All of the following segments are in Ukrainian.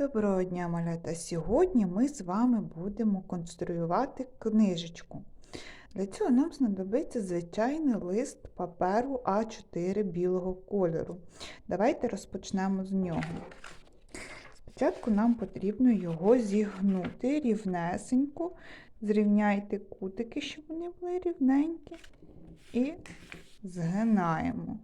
Доброго дня, малята! Сьогодні ми з вами будемо конструювати книжечку. Для цього нам знадобиться звичайний лист паперу А4 білого кольору. Давайте розпочнемо з нього. Спочатку нам потрібно його зігнути рівнесенько. Зрівняйте кутики, щоб вони були рівненькі, і згинаємо.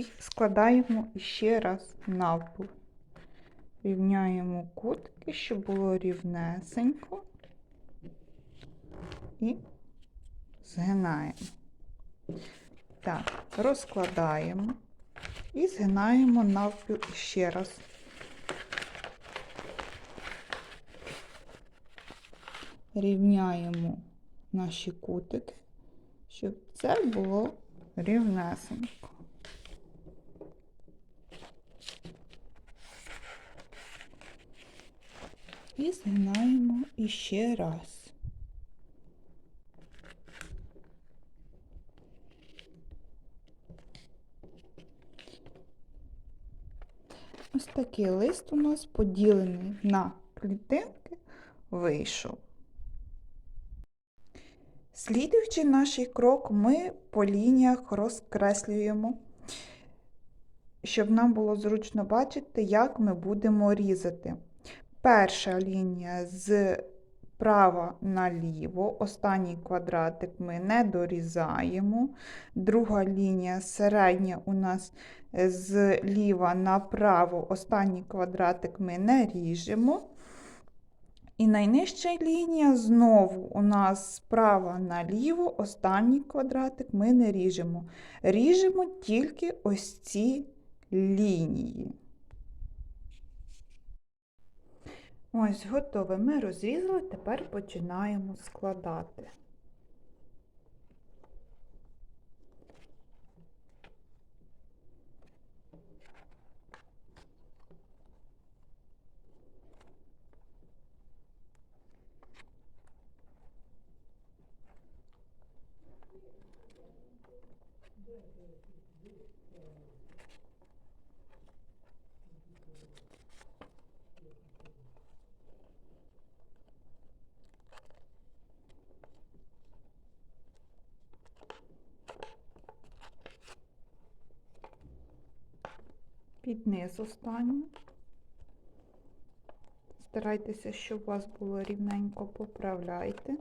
І складаємо ще раз навпіл. Рівняємо кутики, щоб було рівнесенько. І згинаємо. Так, розкладаємо і згинаємо навпіл ще раз. Рівняємо наші кутики, щоб це було рівнесенько. І згинаємо іще раз. Ось такий лист у нас поділений на клітинки вийшов. Слідуючий наш крок ми по лініях розкреслюємо, щоб нам було зручно бачити, як ми будемо різати. Перша лінія з права наліво, останній квадратик ми не дорізаємо. Друга лінія середня у нас з ліва направо, останній квадратик ми не ріжемо. І найнижча лінія знову у нас справа наліво, останній квадратик ми не ріжемо. Ріжемо тільки ось ці лінії. Ось, готове. Ми розрізали, тепер починаємо складати. Під низ останню. Старайтеся, щоб у вас було рівненько, поправляйте.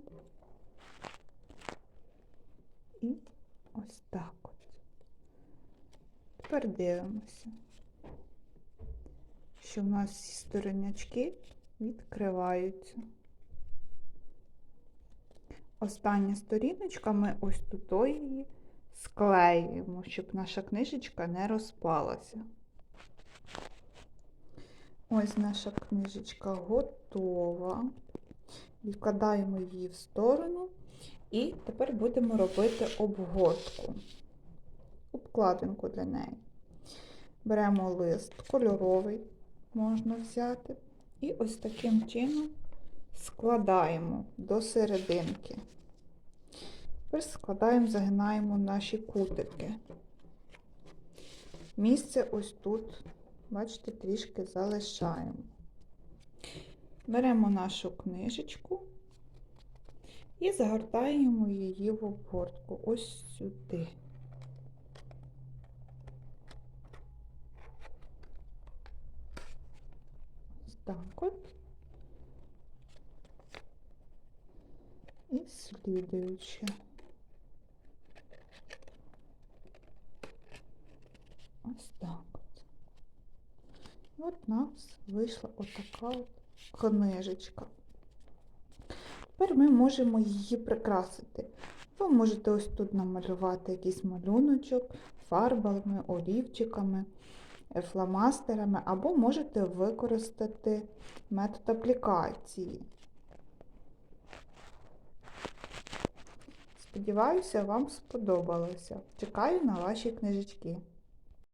І ось так от. Тепер дивимося, що в нас всі сторонячки відкриваються. Остання сторіночка ми ось тут її склеюємо, щоб наша книжечка не розпалася. Ось наша книжечка готова. Відкладаємо її в сторону. І тепер будемо робити обгортку, обкладинку для неї. Беремо лист кольоровий, можна взяти, і ось таким чином складаємо до серединки. Тепер складаємо, загинаємо наші кутики. Місце ось тут бачите, трішки залишаємо. Беремо нашу книжечку і загортаємо її в обгортку ось сюди. Так от. І слідуюче. Ось так. От у нас вийшла отака от книжечка. Тепер ми можемо її прикрасити. Ви можете ось тут намалювати якийсь малюночок фарбами, олівчиками, фломастерами, або можете використати метод аплікації. Сподіваюся, вам сподобалося. Чекаю на ваші книжечки.